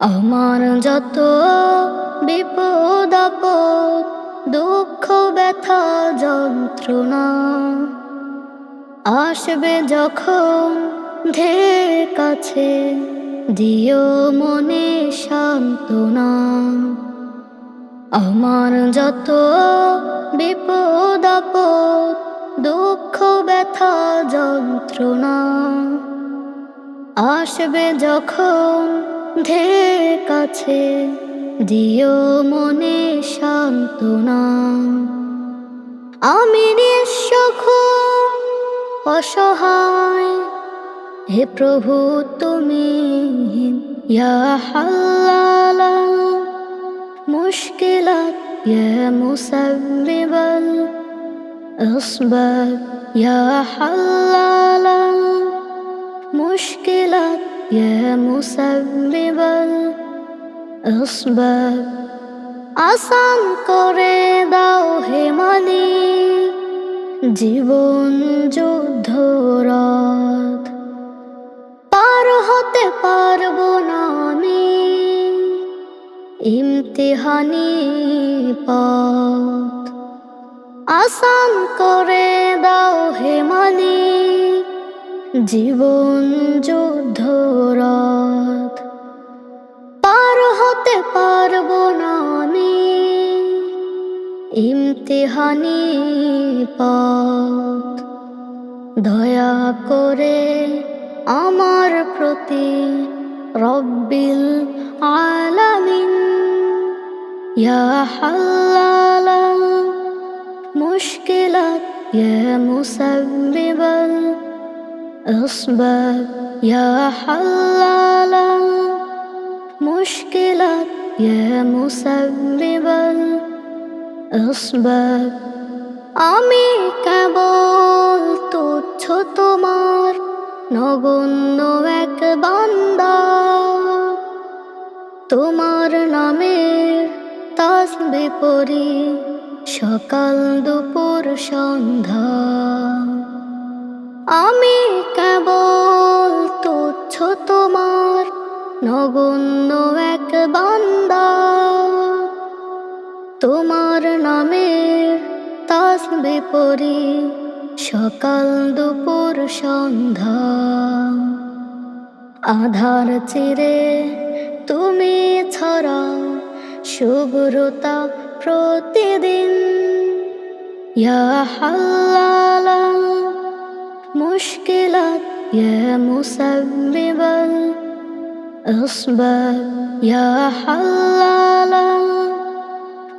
আমার যত বিপদ দুঃখ, ব্যথা, যন্ত্রণা আসবে যখন ধের কাছে, দিও মনে সান্ত্বনা। আমার যত বিপদ দুঃখ, ব্যথা, যন্ত্রণা আসবে যখন ধের কাছে দিও মনে সান্ত্বনা আমি নিঃসখ অসহায় হে প্রভু তুমি ইয়া হাল্লালা মুশকিলাত ইয়া মুসাব্বিবাল أصبر يا حلال المشكلات يا مسبب الأسباب আসান করে দাও হে মালিক জীবন যুদ্ধ রাত পার হতে পারবো না আমি ইমতিহানি পথ আসান করে দাও হে মালিক জীবন যুদ্ধ ইমতিহানি পথ। দয়া করে আমার প্রতি রব্বিল আলামিন। ইয়া হাল্লালাল মুশকিলাত ইয়া মুসাব্বিবাল আসবাব। আমি কেবল তুচ্ছ তোমার নগণ্য এক বান্দা। তোমার নামের তাস পড়ি সকাল দুপুর সন্ধ্যা। আমি কেবল তুচ্ছ তোমার নগণ্য এক বান্দা। তোমার নামের তাসবে পড়ি সকাল দুপুর সন্ধ্যা। আধার চিরে তুমি ছড়াও শুভ্রতা প্রতিদিন। হাল্লালাল মুশকিলাত মুসাব্বিবাল আসবাব। ইয়া হাল্লালাল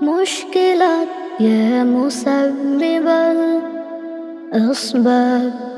মুশকিলাত ইয়া মুসাব্বিবাল আসবাব